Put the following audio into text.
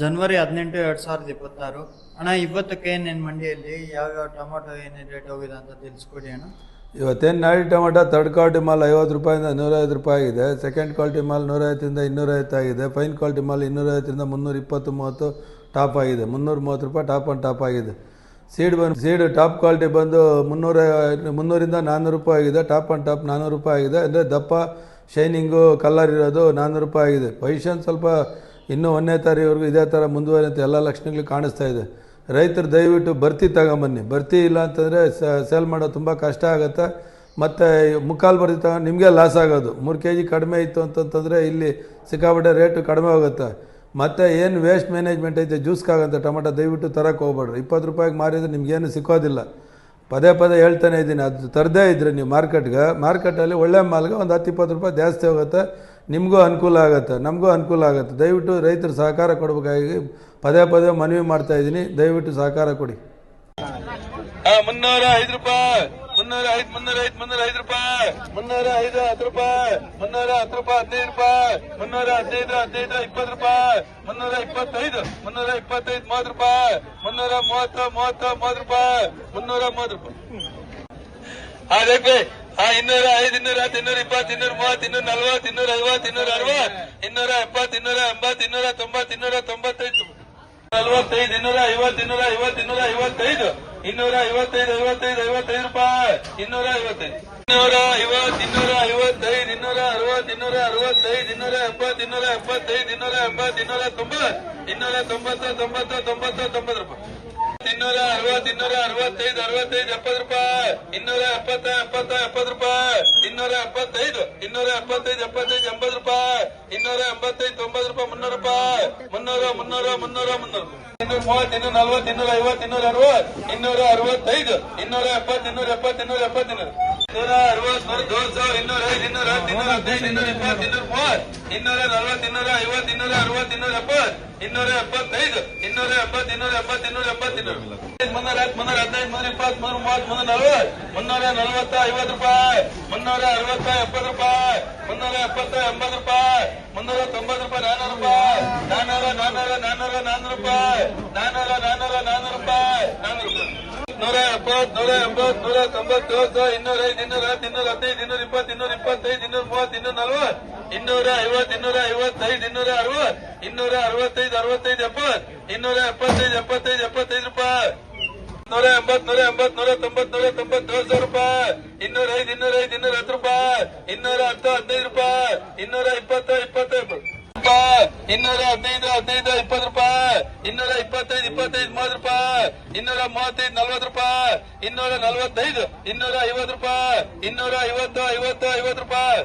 ಜನವರಿ ಹದಿನೆಂಟು ಎರಡು ಸಾವಿರದ ಇಪ್ಪತ್ತಾರು. ಅಣ್ಣ, ಇವತ್ತಕ್ಕೆ ಏನೇನು ಮಂಡಿಯಲ್ಲಿ, ಯಾವ್ಯಾವ ಟೊಮೊಟೊ ಏನೇನು ರೇಟ್ ಹೋಗಿದೆ ಅಂತ ತಿಳಿಸ್ಕೊಡಿ ಅಣ್ಣ. ಇವತ್ತೇನು ನಾಡಿ ಟೊಮೊಟೊ ತರ್ಡ್ ಕ್ವಾಲಿಟಿ ಮಾಲ್ ಐವತ್ತು ರೂಪಾಯಿಂದ ನೂರೈವತ್ತು ರೂಪಾಯಿ ಆಗಿದೆ. ಸೆಕೆಂಡ್ ಕ್ವಾಲಿಟಿ ಮಾಲ್ ನೂರೈವತ್ತರಿಂದ ಇನ್ನೂರೈವತ್ತು ಆಗಿದೆ. ಫೈನ್ ಕ್ವಾಲಿಟಿ ಮಾಲ್ ಇನ್ನೂರೈವತ್ತರಿಂದ ಮುನ್ನೂರ ಇಪ್ಪತ್ತು ಮೂವತ್ತು ಟಾಪ್ ಆಗಿದೆ. ಮುನ್ನೂರ ಮೂವತ್ತು ರೂಪಾಯಿ ಟಾಪ್ ಆ್ಯಂಡ್ ಟಾಪ್ ಆಗಿದೆ. ಸೀಡ್ ಬಂದು ಸೀಡ್ ಟಾಪ್ ಕ್ವಾಲಿಟಿ ಬಂದು ಮುನ್ನೂರ, ಮುನ್ನೂರಿಂದ ನಾನ್ನೂರು ರೂಪಾಯಿ ಆಗಿದೆ. ಟಾಪ್ ಆ್ಯಂಡ್ ಟಾಪ್ ನಾನ್ನೂರು ರೂಪಾಯಿ ಆಗಿದೆ. ಅಂದರೆ ದಪ್ಪ ಶೈನಿಂಗು ಕಲರ್ ಇರೋದು ನಾನ್ನೂರು ರೂಪಾಯಿ ಆಗಿದೆ. ಪೊಸಿಷನ್ ಸ್ವಲ್ಪ ಇನ್ನೂ ಒಂದನೇ ತಾರೀವರೆಗೂ ಇದೇ ಥರ ಮುಂದುವರಿಯುತ್ತೆ ಎಲ್ಲ ಲಕ್ಷಣಗಳು ಕಾಣಿಸ್ತಾ ಇದೆ. ರೈತರು ದಯವಿಟ್ಟು ಬರ್ತಿ ತಗೊಂಬನ್ನಿ. ಬರ್ತಿ ಇಲ್ಲ ಅಂತಂದರೆ ಸೇಲ್ ಮಾಡೋದು ತುಂಬ ಕಷ್ಟ ಆಗುತ್ತೆ. ಮತ್ತು ಮುಕ್ಕಾಲು ಬರ್ತಿ ತಗೊಂಡು ನಿಮಗೆ ಲಾಸ್ ಆಗೋದು. ಮೂರು ಕೆ ಜಿ ಕಡಿಮೆ ಇತ್ತು ಅಂತಂತಂದರೆ ಇಲ್ಲಿ ಸಿಕ್ಕಾಪಟ್ಟೆ ರೇಟು ಕಡಿಮೆ ಹೋಗುತ್ತೆ. ಮತ್ತು ಏನು ವೇಸ್ಟ್ ಮ್ಯಾನೇಜ್ಮೆಂಟ್ ಐತೆ ಜ್ಯೂಸ್ಗಾಗಂತ ಟೊಮೆಟೊ ದಯವಿಟ್ಟು ತರಕ್ಕೆ ಹೋಗ್ಬೇಡ್ರಿ. ಇಪ್ಪತ್ತು ರೂಪಾಯಿಗೆ ಮಾರಿದ್ರೆ ನಿಮಗೇನು ಸಿಕ್ಕೋದಿಲ್ಲ. ಪದೇ ಪದೇ ಹೇಳ್ತಾನೆ ಇದ್ದೀನಿ. ಅದು ತರದೇ ಇದ್ರೆ ನೀವು ಮಾರ್ಕೆಟ್ಗೆ, ಮಾರ್ಕೆಟಲ್ಲಿ ಒಳ್ಳೆ ಮಾಲ್ಗೆ ಒಂದು ಹತ್ತು ಇಪ್ಪತ್ತು ರೂಪಾಯಿ ಜಾಸ್ತಿ ಹೋಗುತ್ತೆ. ನಿಮಗೂ ಅನುಕೂಲ ಆಗುತ್ತೆ, ನಮಗೂ ಅನುಕೂಲ ಆಗುತ್ತೆ. ದಯವಿಟ್ಟು ರೈತರು ಸಹಕಾರ ಕೊಡಬೇಕಾಗಿ ಪದೇ ಪದೇ ಮನವಿ ಮಾಡ್ತಾ ಇದ್ದೀನಿ. ದಯವಿಟ್ಟು ಸಹಕಾರ ಕೊಡಿ. ಮುನ್ನೂರ ಐದು ರೂಪಾಯಿ, ಮುನ್ನೂರ ಐದು ಮುನ್ನೂರ ಐದು ಮುನ್ನೂರ ಐದು ರೂಪಾಯಿ, ಮುನ್ನೂರ ಐದು, ಹತ್ತು ರೂಪಾಯಿ, ಮುನ್ನೂರ ಹತ್ತು ರೂಪಾಯಿ, ಹದಿನೈದು ರೂಪಾಯಿ, ಮುನ್ನೂರ ಹದಿನೈದು ಹದಿನೈದು, ಇಪ್ಪತ್ತು ರೂಪಾಯಿ, ಮುನ್ನೂರ ಇಪ್ಪತ್ತೈದು ಮುನ್ನೂರ ಇಪ್ಪತ್ತೈದು, ಮೂವತ್ತು ರೂಪಾಯಿ, ಮುನ್ನೂರ ಮೂವತ್ತು ಮೂವತ್ತು ಮೂವತ್ತು ರೂಪಾಯಿ, ಮುನ್ನೂರ ಮೂವತ್ತು ರೂಪಾಯಿ. ಹಾ ಇನ್ನೂರ ಐದು, ಇನ್ನೂರ ಹತ್ತು, ಇನ್ನೂರ ಇಪ್ಪತ್ತು, ಇನ್ನೂರ ಮೂವತ್ತು, ಇನ್ನೂರ ನಲ್ವತ್ತು, ಇನ್ನೂರ ಐವತ್ತು, ಇನ್ನೂರ ಅರವತ್ತು, ಇನ್ನೂರ ಎಪ್ಪತ್ತು, ಇನ್ನೂರ ಎಂಬತ್ತು, ಇನ್ನೂರ ತೊಂಬತ್ತು, ಇನ್ನೂರ ತೊಂಬತ್ತೈದು. ನಲ್ವತ್ತೈದು, ಇನ್ನೂರ ಐವತ್ತು ಇನ್ನೂರ ಐವತ್ತು, ಇನ್ನೂರ ಐವತ್ತೈದು. ಇನ್ನೂರ ಐವತ್ತೈದು ಐವತ್ತೈದು ಐವತ್ತೈದು ರೂಪಾಯಿ. ಇನ್ನೂರ ಐವತ್ತೈದು. ಇನ್ನೂರ ಐವತ್ತು, ಇನ್ನೂರ ಐವತ್ತೈದು, ಇನ್ನೂರ ಅರವತ್ತು, ಇನ್ನೂರ ಅರವತ್ತೈದು, ಇನ್ನೂರ ಎಪ್ಪತ್ತು ಇನ್ನೂರ ಎಪ್ಪತ್ತೈದು, ಇನ್ನೂರ ಎಂಬತ್ತು, ಇನ್ನೂರ ತೊಂಬತ್ತು ಇನ್ನೂರ ತೊಂಬತ್ತು ತೊಂಬತ್ತು ತೊಂಬತ್ತು ತೊಂಬತ್ತು. ರೂಪಾಯಿ ಇನ್ನೂರ ಅರವತ್ತು ಇನ್ನೂರ ಅರವತ್ತೈದು ಅರವತ್ತೈದು, ಎಪ್ಪತ್ತು ರೂಪಾಯಿ. ಇನ್ನೂರ ಎಪ್ಪತ್ತ ಎಪ್ಪತ್ತ, ಎಪ್ಪತ್ತು ರೂಪಾಯಿ. ಇನ್ನೂರ ಎಪ್ಪತ್ತೈದು ಇನ್ನೂರ ಎಪ್ಪತ್ತೈದು ಎಪ್ಪತ್ತೈದು, ಎಂಬತ್ತು ರೂಪಾಯಿ. ಇನ್ನೂರ ಎಂಬತ್ತೈದು, ತೊಂಬತ್ತು ರೂಪಾಯಿ, ಮುನ್ನೂರು ರೂಪಾಯಿ. ಮುನ್ನೂರ ಮುನ್ನೂರ ಮುನ್ನೂರ, ಮುನ್ನೂರು. ಇನ್ನೂರ ಮೂವತ್ತು, ಇನ್ನೂರ ನಲ್ವತ್ತು, ಇನ್ನೂರ ಐವತ್ತು, ಇನ್ನೂರ ಅರವತ್ತು. ಇನ್ನೂರ ಅರವತ್ತೈದು, ಇನ್ನೂರ ಎಪ್ಪತ್ತು ಇನ್ನೂರ ಎಪ್ಪತ್ತು ಇನ್ನೂರ ಎಪ್ಪತ್ತು, ಇನ್ನೂರ ಇನ್ನೂರ ಅರವತ್ತು ನೂರ ದೋಸ, ಇನ್ನೂರ ಐದು, ಇನ್ನೂರ ಹತ್ತು ಇನ್ನೂರ ಹದಿನೈದು, ಇನ್ನೂರ ಇಪ್ಪತ್ತು, ಇನ್ನೂರ ಮೂವತ್ತು. ಇನ್ನೂರ ನಲ್ವತ್ತು, ಇನ್ನೂರ ಐವತ್ತು, ಇನ್ನೂರ ಅರವತ್ತು, ಇನ್ನೂರ ಎಪ್ಪತ್ತು. ಇನ್ನೂರ ಎಪ್ಪತ್ತೈದು, ಇನ್ನೂರ ಎಪ್ಪತ್ತು ಇನ್ನೂರ ಎಪ್ಪತ್ತು ಇನ್ನೂರ ಎಪ್ಪತ್ತು ಇನ್ನೂರ ಮುನ್ನೂರ ಹತ್ತು ಹದಿನೈದು, ಮುನ್ನೂರ, ಇಪ್ಪತ್ತು, ಮುನ್ನೂರ, ಮೂವತ್ತು, ಮುನ್ನೂರ, ನಲ್ವತ್ತು. ರೂಪಾಯಿ. ಮುನ್ನೂರ, ಅರವತ್ತ, ಎಪ್ಪತ್ತು ರೂಪಾಯಿ. ಮುನ್ನೂರ, ಎಪ್ಪತ್ತ, ಎಂಬತ್ತು ರೂಪಾಯಿ. ಮುನ್ನೂರ, ತೊಂಬತ್ತು ರೂಪಾಯಿ ರೂಪಾಯಿ. ರೂಪಾಯಿ. ರೂಪಾಯಿ. ಎಪ್ಪತ್ತು, ನೂರ ನೂರ ಇನ್ನೂರ, ಐದು ಹದಿನೈದು, ಇನ್ನೂರ ಇನ್ನೂರ, ಇಪ್ಪತ್ತೈದು, ಇನ್ನೂರ ಇನ್ನೂರ ಇನ್ನೂರ ಐವತ್ತೈದು, ಇನ್ನೂರ ಅರವತ್ತು. ಇನ್ನೂರ ಅರವತ್ತೈದು ಅರವತ್ತೈದು ಎಪ್ಪತ್ ಇನ್ನೂರ ಎಪ್ಪತ್ತೈದು ಎಪ್ಪತ್ತೈದು ಎಪ್ಪತ್ತೈದು ರೂಪಾಯಿ. ನೂರ ಎಂಬತ್ ನೂರ ಎಂಬತ್ ನೂರ ತೊಂಬತ್ ನೂರ ತೊಂಬತ್ ಏಳು ಸಾವಿರ ರೂಪಾಯಿ. ಇನ್ನೂರ ಐದು ಇನ್ನೂರ ಐದು ಇನ್ನೂರ ಹತ್ತು ರೂಪಾಯಿ. ಇನ್ನೂರ ಹತ್ತು ಹದಿನೈದು ರೂಪಾಯಿ. ಇನ್ನೂರ ಇಪ್ಪತ್ತು ಇಪ್ಪತ್ತೈದು ಇನ್ನೂರ ಹದಿನೈದು ಹದಿನೈದು ಇಪ್ಪತ್ತು ರೂಪಾಯಿ. ಇನ್ನೂರ ಇಪ್ಪತ್ತೈದು ಇಪ್ಪತ್ತೈದು ಮೂವತ್ತು ರೂಪಾಯಿ. ಇನ್ನೂರ ಮೂವತ್ತೈದು ನಲ್ವತ್ತು ರೂಪಾಯಿ. ಇನ್ನೂರ ನಲ್ವತ್ತೈದು ಇನ್ನೂರ ಐವತ್ತು ರೂಪಾಯಿ. ಇನ್ನೂರ ಐವತ್ತು ಐವತ್ತು ಐವತ್ತು ರೂಪಾಯಿ.